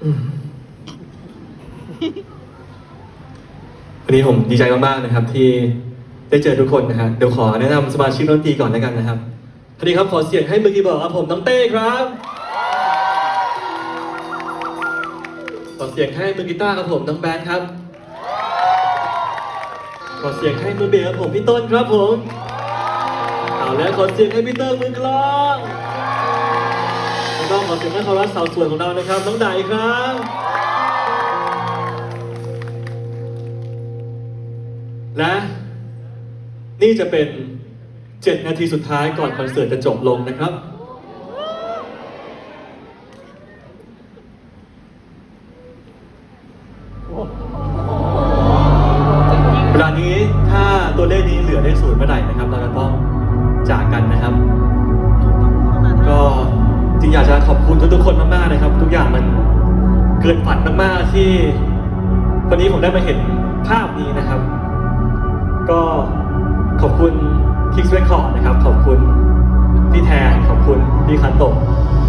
วันนี้ผมดีใจมากๆนะครับ ที่ได้เจอทุกคนนะฮะเดี๋ยวขอแนะนำสมาชิกดนตรีก่อนแล้วกันนะครับสวัสดีครับขอเสียงให้มือกีบอร์ดครับผมน้องเต้ครับขอเสียงให้มือกีตาร์ครับผมน้องแบนครับขอเสียงให้มือเบสครับผมพี่ต้นครับผมเอาแล้วขอเสียงให้พี่เติ้งมือกลอง ขอเสียงให้คอรัสสาวสวยของเรานะครับน้องไดครับและนี่จะเป็น 7 นาทีสุดท้ายก่อนคอนเสิร์ตจะจบลงนะครับโอ้ ทุกๆคนมากๆนะครับ ทุกอย่างมันเกินฝันมากๆที่ วันนี้ผมได้มาเห็นภาพนี้นะครับ ก็ขอบคุณ Kicks Record นะครับ ขอบคุณพี่แทนขอบคุณพี่คันโตะ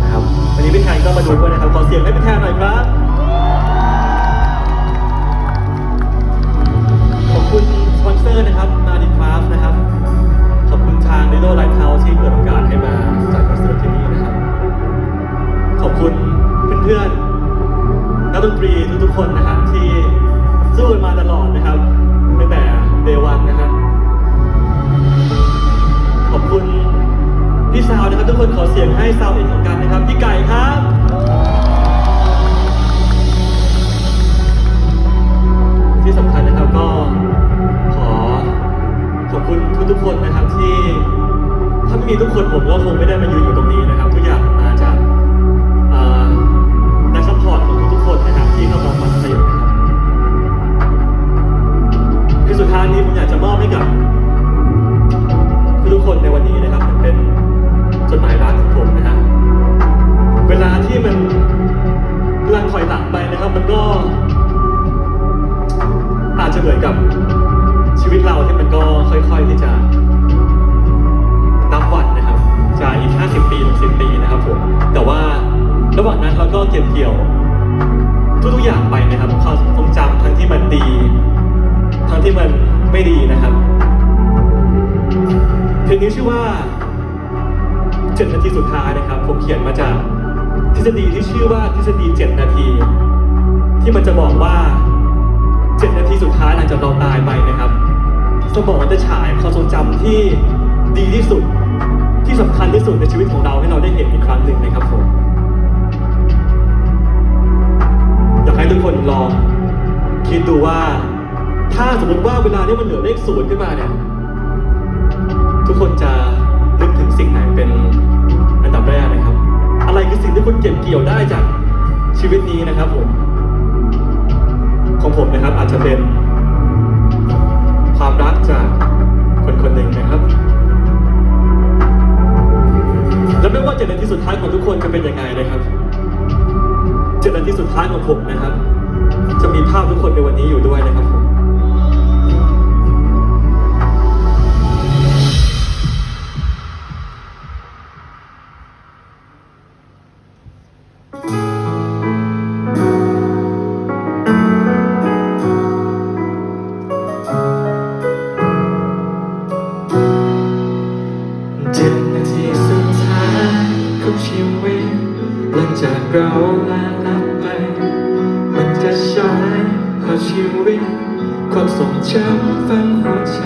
นะครับ วันนี้พี่แทนก็มาดูด้วยนะครับขอเสียงให้พี่แทนหน่อยครับ ซาวเอกของกันนะครับพี่ไก่ครับที่สำคัญนะครับก็ขอขอบคุณทุกๆคนนะครับที่ถ้าไม่มีทุกคนผมก็คงไม่ได้มายืนอยู่ตรงนี้นะครับทุกอย่างมาจากเอ่อแรงซัพพอร์ตของทุกๆคนนะครับที่เข้ามาฟังเพลงนะครับคือสุดท้ายนี้ผมอยากจะมอบให้กับทุกๆคนในวันนี้นะครับเป็นจดหมายรักของผม ที่มันกำลังถอยหลังไปนะครับ มันก็ อาจจะเหมือนกับชีวิตเราที่มันก็ค่อยๆที่จะนับวันนะครับจะอีก 50 ปีถึง10 ปีนะครับผมแต่ว่าระหว่างนั้นเราก็เก็บเกี่ยวทุกๆอย่างไปนะครับความทรงจำทั้งที่มันดี ทั้งที่มันไม่ดีนะครับเพลงนี้ชื่อว่า7นาทีสุดท้ายนะครับ ผมเขียนมาจาก ฤษฎีที่ชื่อว่าทฤษฎี 7 นาที ที่มันจะบอกว่าเจ็ดนาทีสุดท้ายหลังจากเราตายไปนะครับ สมองจะฉายความทรงจำที่ดีที่สุดที่สำคัญที่สุดในชีวิตของเราให้เราได้เห็นอีกครั้งหนึ่งนะครับผมอยากให้ทุกคนลองคิดดูว่า ถ้าสมมติว่าเวลานี้มันเหลือเลขศูนย์ขึ้นมาเนี่ยทุกคนจะนึกถึงสิ่งไหนเป็น อะไรคือสิ่งที่คุณเก็บเกี่ยวได้จากชีวิตนี้นะครับผม ของผมนะครับอาจจะเป็น จากเราละลับไป มันจะใช้พอชีวิตความทรงจำฝังหัวใจ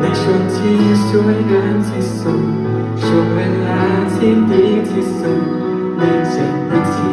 ในช่วงที่สวยงามที่สุด ช่วงเวลาที่ดีที่สุดในเจ็ดนาที